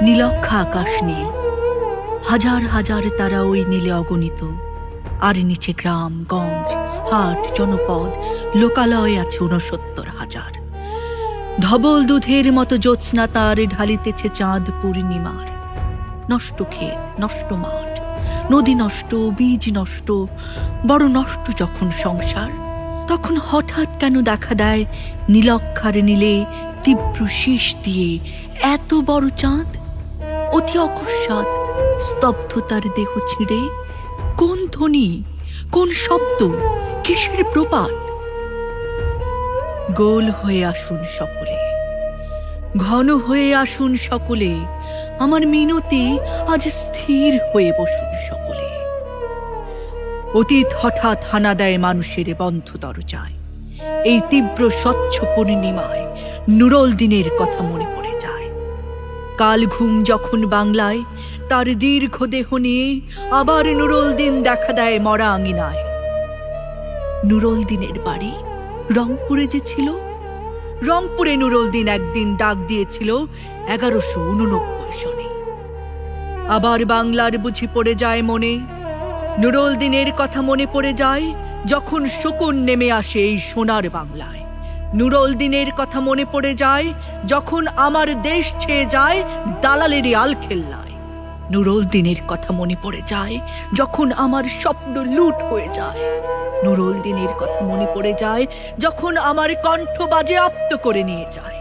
আকাশ নীল। হাজার হাজার তারা ওই নীলে অগণিত। আর নিচে গ্রাম, গঞ্জ, হাট, জনপদ, লোকালয় আছে উনসত্তর হাজার। ধবল দুধের মতো জ্যোৎস্না তার ঢালিতেছে চাঁদ পূর্ণিমার নষ্ট ক্ষেত, নষ্ট মাঠ, নদী নষ্ট, বীজ নষ্ট, বড় নষ্ট যখন সংসার, তখন হঠাৎ কেন দেখা দেয় নীলক্ষার নীলে তীব্র শীষ দিয়ে এত বড় চাঁদ? অতি অকস্মাৎ স্তব্ধতার দেহ ছিঁড়ে কোন ধ্বনি, কোন শব্দ, কিসের প্রপাত গোল হয়ে আসুন সকলে, ঘন হয়ে আসুন সকলে, আমার মিনতি আজ স্থির হয়ে বসুন সকলে। অতীত হঠাৎ হানা দেয় মানুষের বন্ধ দরজায়, এই তীব্র স্বচ্ছ পূর্ণিমায় নুরল দিনের কথা মনে পড়ে। কাল ঘুম যখন বাংলায়, তার দীর্ঘ দেহ নিয়ে আবার নুরল দিন দেখা দেয় মরা আঙিনায় নুরল দিনের বাড়ি রংপুরে যে ছিল, রংপুরে নুরল দিন একদিন ডাক দিয়েছিল এগারোশো উননব্বই সনে। আবার বাংলার বুঝি পড়ে যায় মনে নুরল দিনের কথা মনে পড়ে যায় যখন শকুন নেমে আসে এই সোনার বাংলায়। নুরল দিনের কথা মনে পড়ে যায়, যখন আমার দেশ ছেয়ে যায়, দালালেরই আলখেল্লায় নুরল দিনের কথা মনে পড়ে যায়, যখন আমার স্বপ্ন লুট হয়ে যায়। নুরল দিনের কথা মনে পড়ে যায়, যখন আমার কণ্ঠ বাজে আপ্ত করে নিয়ে যায়।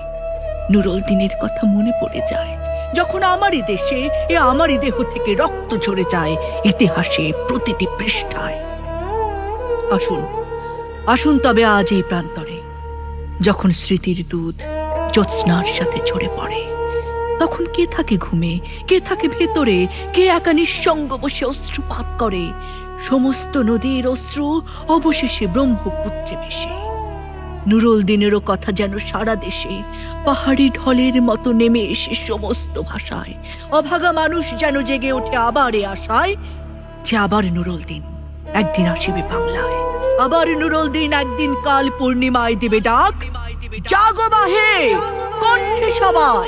নুরল দিনের কথা মনে পড়ে যায়, যখন আমারই দেশে, এ আমারই দেহ থেকে রক্ত ঝরে যায়, ইতিহাসে প্রতিটি পৃষ্ঠায়। আসুন আসুন তবে আজ এই প্রান্তরে। যখন স্মৃতির দুধ জ্যোৎস্নার সাথে ঝরে পড়ে, তখন কে থাকে ঘুমে, কে থাকে ভেতরে, কে একা নিঃসঙ্গ বসে অশ্রুপাত করে? সমস্ত নদীর অশ্রু অবশেষে ব্রহ্মপুত্রে ভেসে। নুরুল দিনেরও কথা যেন সারা দেশে, পাহাড়ি ঢলের মতো নেমে এসে সমস্ত ভাষায়। অভাগা মানুষ যেন জেগে ওঠে আবার এ আশায় যে আবার নুরুল দিন একদিন আসিবে বাংলায়। আবার নুরুল দিন একদিন কাল পূর্ণিমায় দিবে ডাক? জাগো বাহে কণ্ঠে সবাই।